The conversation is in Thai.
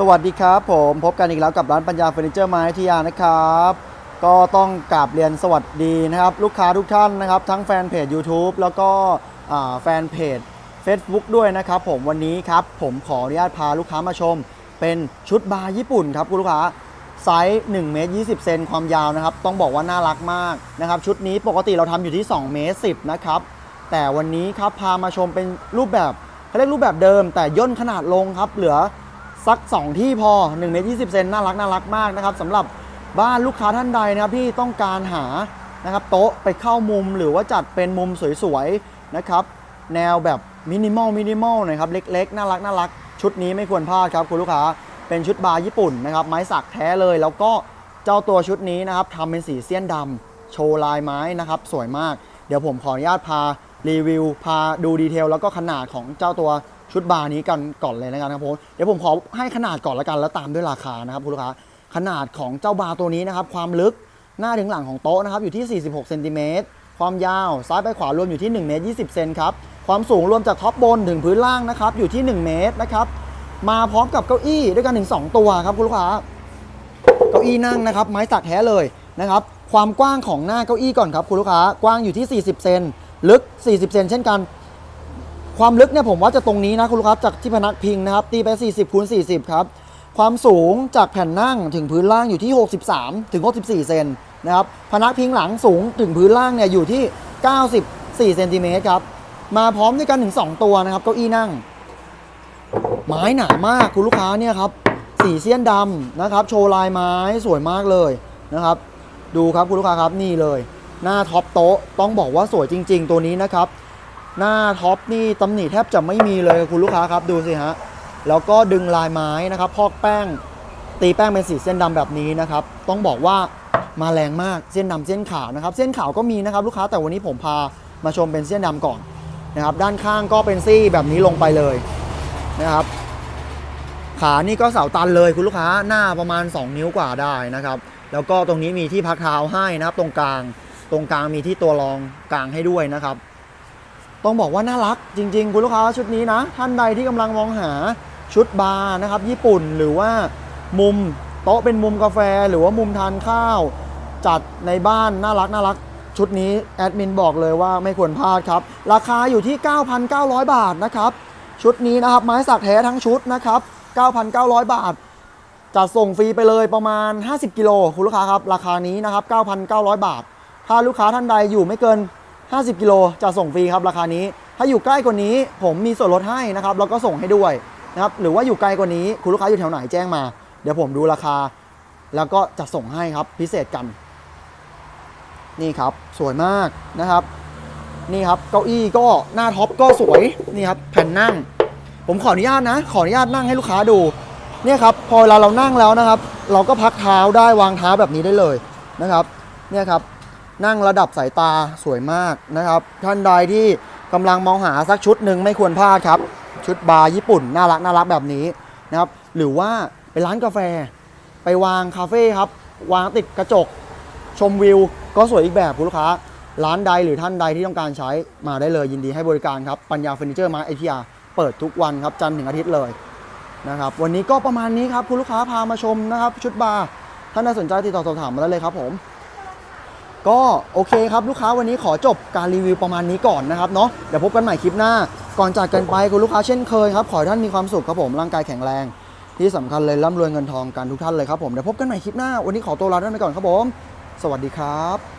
สวัสดีครับผมพบกันอีกแล้วกับร้านปัญญาเฟอร์นิเจอร์ไม้ที่ยานะครับ ก็ต้องกราบเรียนสวัสดีนะครับ ลูกค้าทุกท่านนะครับ ทั้งแฟนเพจ YouTube แล้วก็แฟนเพจ Facebook ด้วยนะครับผมวันนี้ครับ ผมขออนุญาตพาลูกค้ามาชม เป็นชุดบาร์ญี่ปุ่นครับคุณลูกค้าไซส์1เมตร20 เซนความยาวนะครับ ต้องบอกว่าน่ารักมากนะครับ ชุดนี้ปกติเราทำอยู่ที่2เมตร10นะครับแต่วันนี้ครับพามาชมเป็นรูปแบบเขาเรียกรูปแบบเดิม แต่ย่นขนาดลงครับเหลือ สัก 2 ที่พอ1เมตร20 เซนน่ารักน่ารักมากนะครับสำหรับบ้านลูกค้าท่านใดนะครับที่ต้องการหานะครับโต๊ะไปเข้ามุมหรือว่าจัดเป็นมุมสวยๆนะครับแนวแบบมินิมอลมินิมอลหน่อยครับเล็กๆ น่ารักน่ารักชุดนี้ไม่ควรพลาดครับคุณลูกค้าเป็นชุดบาร์ญี่ปุ่นนะครับไม้สักแท้เลย แล้วก็เจ้าตัวชุดนี้นะครับทำเป็นสีเสี้ยนดำโชว์ลายไม้นะครับสวยมาก เดี๋ยวผมขออนุญาตพารีวิว พาดูดีเทลแล้วก็ขนาดของเจ้าตัว ชุดบาร์นี้กันก่อนเลยนะครับผมเดี๋ยวผมขอให้ขนาดก่อนละกันแล้วตามด้วยราคานะครับคุณลูกค้าขนาดของเจ้าบาร์ตัวนี้นะครับความลึกหน้าถึงหลังของโต๊ะนะครับอยู่ที่ 46เซนติเมตรความยาวซ้ายไปขวารวมอยู่ที่1เมตร20เซนครับความสูงรวมจากท็อปบนถึงพื้นล่างนะครับอยู่ที่ 1 เมตรนะครับมาพร้อมกับเก้าอี้ด้วยกันถึง 2 ตัวครับคุณลูกค้าเก้าอี้นั่งนะครับไม้สักแท้เลยนะครับความกว้างของหน้าเก้าอี้ก่อนครับคุณลูกค้ากว้างอยู่ที่ 40 เซนลึก 40 เซนเช่นกัน ความลึกเนี่ยผมว่าจะตรงนี้นะคุณลูกค้าจากที่พนักพิงนะครับ ตีไป 40คูณ40 ครับ ความสูงจากแผ่นนั่งถึงพื้นล่างอยู่ที่ 63 ถึง 64 เซนนะครับ พนักพิงหลังสูงถึงพื้นล่างเนี่ยอยู่ที่ 94 เซนติเมตรครับ มาพร้อมด้วยกันถึง 2 ตัวนะครับเก้าอี้นั่ง ไม้หนามากคุณลูกค้าเนี่ยครับ สีเสี้ยนดำนะครับ โชว์ลายไม้สวยมากเลยนะครับ ดูครับคุณลูกค้าครับนี่เลย หน้าท็อปโต๊ะต้องบอกว่าสวยจริง ๆ ตัวนี้นะครับ หน้าท็อปนี่ตำหนิแทบจะไม่มีเลยคุณลูกค้าครับดูสิฮะแล้วก็ดึงลายไม้นะครับ พอกแป้ง ตีแป้งเป็นสีเส้นดำแบบนี้นะครับ ต้องบอกว่ามาแรงมากเส้นดำเส้นขาวนะครับ เส้นขาวก็มีนะครับ ลูกค้าแต่วันนี้ผมพามาชมเป็นเส้นดำก่อนนะครับ ด้านข้างก็เป็นซี่แบบนี้ลงไปเลยนะครับ ขานี่ก็เสาตันเลยคุณลูกค้าหน้าประมาณ 2 นิ้วกว่าได้นะครับ แล้วก็ตรงนี้มีที่พักเท้าให้นะครับ ตรงกลาง ตรงกลางมีที่ตัวรองกลางให้ด้วยนะครับ ต้องบอกว่าน่ารักจริง ๆ คุณลูกค้าชุดนี้นะ ท่านใดที่กำลังมองหาชุดบาร์นะครับ ญี่ปุ่นหรือว่ามุมโต๊ะเป็นมุมกาแฟหรือว่ามุมทานข้าว จัดในบ้านน่ารักน่ารักชุดนี้แอดมินบอกเลยว่าไม่ควรพลาดครับ ราคาอยู่ที่ 9,900 บาทนะครับ ชุดนี้นะครับไม้สักแท้ทั้งชุดนะครับ 9,900 บาทจัดส่งฟรีไปเลยประมาณ 50 กิโลคุณลูกค้าครับ ราคานี้นะครับ 9,900 บาท ถ้าลูกค้าท่านใดอยู่ไม่เกิน 50 กิโลจะส่งฟรีครับราคานี้ ถ้าอยู่ใกล้กว่านี้ผมมีส่วนลดให้นะครับแล้วก็ส่งให้ด้วยนะครับหรือว่าอยู่ไกลกว่านี้คุณลูกค้าอยู่แถวไหนแจ้งมา เดี๋ยวผมดูราคา แล้วก็จะส่งให้ครับพิเศษกัน นี่ครับสวยมากนะครับ นี่ครับเก้าอี้ก็หน้าท็อปก็สวยนี่ครับแผ่นนั่ง ผมขออนุญาตนะ ขออนุญาตนั่งให้ลูกค้าดูเนี่ยครับพอเวลาเรานั่งแล้วนะครับ เราก็พักเท้าได้วางเท้าแบบนี้ได้เลยนะครับ เนี่ยครับ นั่งระดับสายตาสวยมากนะครับ ท่านใดที่กำลังมองหาสักชุดหนึ่งไม่ควรพลาดครับ ชุดบาร์ญี่ปุ่นน่ารักน่ารักแบบนี้นะครับ หรือว่าไปร้านกาแฟ ไปวางคาเฟ่ครับ วางติดกระจก ชมวิว ก็สวยอีกแบบคุณลูกค้า ร้านใดหรือท่านใดที่ต้องการใช้มาได้เลยยินดีให้บริการครับ ปัญญาเฟอร์นิเจอร์มาไอทีอาเปิดทุกวันครับจันทร์ถึงอาทิตย์เลยนะครับวันนี้ก็ประมาณนี้ครับคุณลูกค้าพามาชมนะครับ ชุดบาร์ท่านใดสนใจติดต่อสอบถามมาได้เลยครับผม ก็โอเคครับลูกค้าวันนี้ขอจบการรีวิวประมาณนี้ก่อนนะครับเนาะเดี๋ยวพบกันใหม่คลิปหน้า ก่อนจากกันไปคุณลูกค้าเช่นเคยครับขอให้ท่านมีความสุขครับผมร่างกายแข็งแรง ที่สำคัญเลยร่ำรวยเงินทองกันทุกท่านเลยครับผมเดี๋ยวพบกันใหม่คลิปหน้าวันนี้ขอตัวลาท่านไปก่อนครับผม สวัสดีครับ